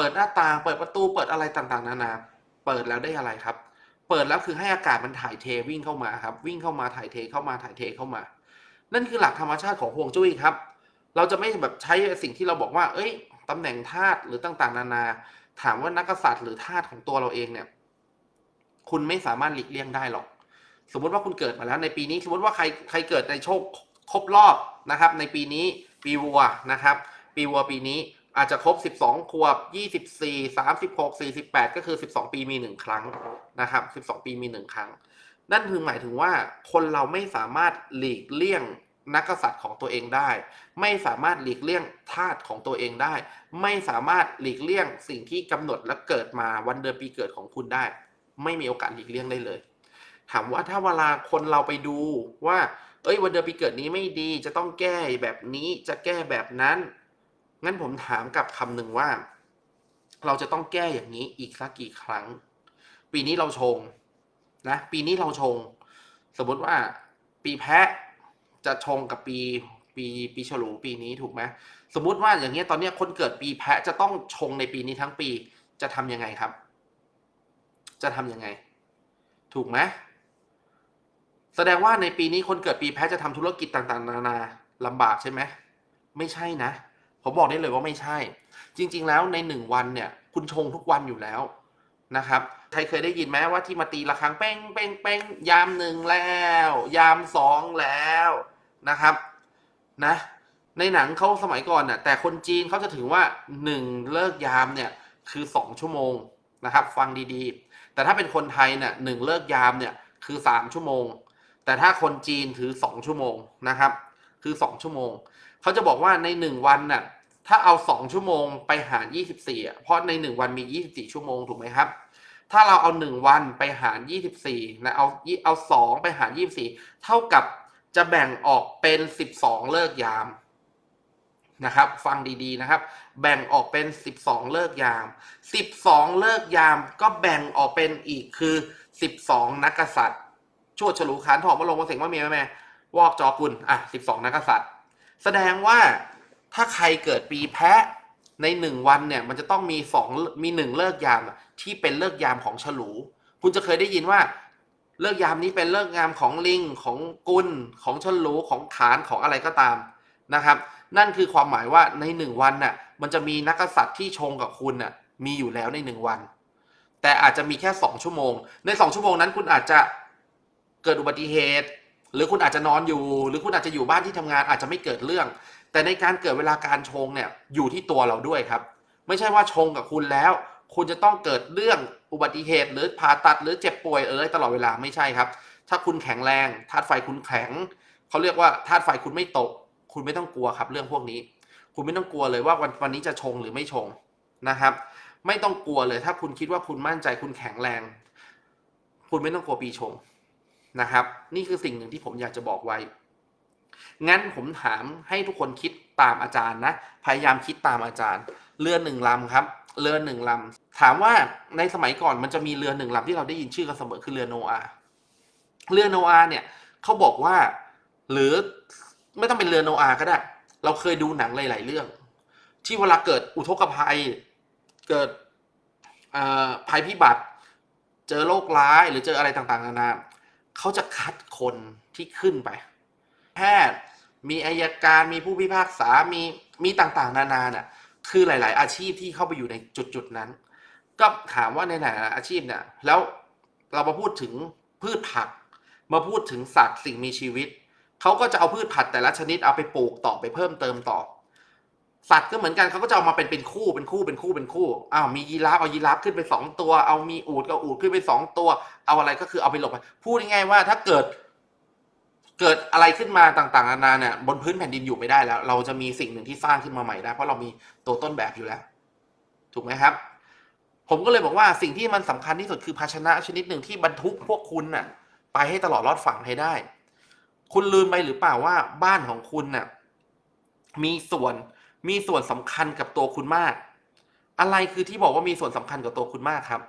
เปิดหน้าต่าง เปิดประตูเปิดอะไรต่างๆ นานา เปิดแล้วได้อะไรครับ เปิดแล้วคือให้อากาศมันถ่ายเทวิ่งเข้ามาครับ วิ่งเข้ามาถ่ายเทเข้ามาถ่ายเทเข้ามา นั่นคือหลักธรรมชาติของฮวงจุ้ยครับ เราจะไม่แบบใช้สิ่งที่เราบอกว่า เอ้ยตำแหน่งธาตุหรือต่างๆ นานา ถามว่านักกษัตริย์หรือธาตุของตัวเราเองเนี่ย คุณไม่สามารถหลีกเลี่ยงได้หรอก สมมติว่าคุณเกิดมาแล้วในปีนี้ สมมติว่าใครใครเกิดในโชคครบรอบนะครับ ในปีนี้ปีวัวนะครับ ปีวัวปีนี้ อาจจะครบ 12 ขวบ 24 36 48 ก็คือ 12 ปีมี 1 ครั้งนะครับ 12 ปีมี 1 ครั้ง นั่นคือหมายถึงว่าคนเราไม่สามารถหลีกเลี่ยงนักกษัตริย์ของตัวเองได้ ไม่สามารถหลีกเลี่ยงธาตุของตัวเองได้ ไม่สามารถหลีกเลี่ยงสิ่งที่กำหนดและเกิดมาวันเดือนปีเกิดของคุณได้ ไม่มีโอกาสหลีกเลี่ยงได้เลย ถามว่าถ้าเวลาคนเราไปดูว่า เอ้ยวันเดือนปีเกิดนี้ไม่ดี จะต้องแก้แบบนี้จะแก้แบบนั้น งั้นผมถามกับคำหนึ่งว่า เราจะต้องแก้อย่างนี้อีกสักกี่ครั้ง ปีนี้เราชงนะ ปีนี้เราชง สมมติว่า ปีแพะจะชงกับปีปีปีฉลูปีนี้ถูกไหมสมมุติว่าอย่างเงี้ยตอนเนี้ยคนเกิดปีแพะจะต้องชงในปีนี้ทั้งปีจะทำยังไงครับ จะทำยังไง ถูกไหมแสดงว่าในปีนี้คนเกิดปีแพะจะทำธุรกิจต่างๆ นานาลำบากใช่ไหมไม่ใช่นะ ผมบอกได้เลยว่าไม่ใช่ จริง ๆ แล้วในหนึ่งวันเนี่ยคุณชงทุกวันอยู่แล้วนะครับใครเคยได้ยินไหมว่าที่มาตีระฆังเป้งเป้งเป้งยามหนึ่งแล้ว ยามสองแล้วนะครับนะในหนังเขาสมัยก่อนน่ะแต่คนจีนเขาจะถือว่าหนึ่งเลิกยามเนี่ยคือสองชั่วโมงนะครับ ฟังดีๆ แต่ถ้าเป็นคนไทยเนี่ยหนึ่งเลิกยามเนี่ยคือสามชั่วโมง แต่ถ้าคนจีนถือสองชั่วโมงนะครับ คือสองชั่วโมง เขาจะบอกว่าในหนึ่งวันน่ะ ถ้าเอาสองชั่วโมงไปหารยี่สิบสี่เพราะในหนึ่งวันมียี่สิบสี่ชั่วโมงถูกไหมครับ ถ้าเราเอาหนึ่งวันไปหารยี่สิบสี่นะเอาเอาสองไปหารยี่สิบสี่เท่ากับจะแบ่งออกเป็นสิบสองเลิกยามนะครับ ฟังดีๆนะครับ แบ่งออกเป็นสิบสองเลิกยามสิบสองเลิกยามก็แบ่งออกเป็นอีกคือสิบสองนักกษัตริย์ชวดฉลูขานทองมาลงมาเสงว่ามีไหมแม่วอกจอกุลอะสิบสองนักกษัตริย์ แสดงว่า ถ้าใครเกิดปีแพะในหนึ่งวันเนี่ยมันจะต้องมีสองมีหนึ่งเลิกยามที่เป็นเลิกยามของฉลู คุณจะเคยได้ยินว่า เลิกยามนี้เป็นเลิกยามของลิงของกุลของฉลูของขานของอะไรก็ตามนะครับ นั่นคือความหมายว่าในหนึ่งวันน่ะมันจะมีนักกษัตริย์ที่ชงกับคุณน่ะมีอยู่แล้วในหนึ่งวัน แต่อาจจะมีแค่สองชั่วโมง ในสองชั่วโมงนั้นคุณอาจจะเกิดอุบัติเหตุ หรือคุณอาจจะนอนอยู่ หรือคุณอาจจะอยู่บ้านที่ทำงานอาจจะไม่เกิดเรื่อง แต่ในการเกิดเวลาการชงเนี่ยอยู่ที่ตัวเราด้วยครับ ไม่ใช่ว่าชงกับคุณแล้ว คุณจะต้องเกิดเรื่องอุบัติเหตุหรือผ่าตัดหรือเจ็บป่วยเอ่ยตลอดเวลาไม่ใช่ครับ ถ้าคุณแข็งแรงธาตุไฟคุณแข็งเขาเรียกว่าธาตุไฟคุณไม่ตก คุณไม่ต้องกลัวครับเรื่องพวกนี้ คุณไม่ต้องกลัวเลยว่าวันวันนี้จะชงหรือไม่ชงนะครับ ไม่ต้องกลัวเลยถ้าคุณคิดว่าคุณมั่นใจคุณแข็งแรง คุณไม่ต้องกลัวปีชงนะครับ นี่คือสิ่งหนึ่งที่ผมอยากจะบอกไว้ งั้นผมถามให้ทุกคนคิดตามอาจารย์นะ พยายามคิดตามอาจารย์ เรือหนึ่งลำครับ เรือหนึ่งลำ ถามว่าในสมัยก่อนมันจะมีเรือหนึ่งลำที่เราได้ยินชื่อกันเสมอคือเรือโนอาเรือโนอาเนี่ยเขาบอกว่า หรือไม่ต้องเป็นเรือโนอาก็ได้ เราเคยดูหนังหลาย ๆ เรื่อง ที่เวลาเกิดอุทกภัย เกิดภัยพิบัติ เจอโรคร้ายหรือเจออะไรต่างๆนานาเขาจะคัดคนที่ขึ้นไป พทย์ มีอายการมีผู้พิพากษามีมีต่างๆ นานาเนี่ยคือหลาย ๆ อาชีพที่เข้าไปอยู่ในจุดๆนั้น ก็ถามว่าในไหนอาชีพเนี่ยแล้วเรามาพูดถึงพืชผัก มาพูดถึงสัตว์สิ่งมีชีวิตเขาก็จะเอาพืชผักแต่ละชนิดเอาไปปลูกต่อไปเพิ่มเติมต่อ สัตว์ก็เหมือนกันเขาก็จะเอามาเป็นเป็นคู่เป็นคู่เป็นคู่เป็นคู่อ้าวมียีราฟเอายีราฟขึ้นไปสองตัว เอามีอูดเอาอูดขึ้นไปสองตัว เอาอะไรก็คือเอาไปหลบไปพูดง่ายๆว่าถ้าเกิด เกิดอะไรขึ้นมาต่างๆนานาเนี่ยบนพื้นแผ่นดินอยู่ไม่ได้แล้ว เราจะมีสิ่งหนึ่งที่สร้างขึ้นมาใหม่ได้ เพราะเรามีตัวต้นแบบอยู่แล้ว ถูกไหมครับ ผมก็เลยบอกว่าสิ่งที่มันสำคัญที่สุดคือภาชนะชนิดหนึ่งที่บรรทุกพวกคุณน่ะ ไปให้ตลอดรอดฝั่งให้ได้ คุณลืมไปหรือเปล่าว่าบ้านของคุณน่ะมีส่วนมีส่วนสำคัญกับตัวคุณมาก อะไรคือที่บอกว่ามีส่วนสำคัญกับตัวคุณมากครับ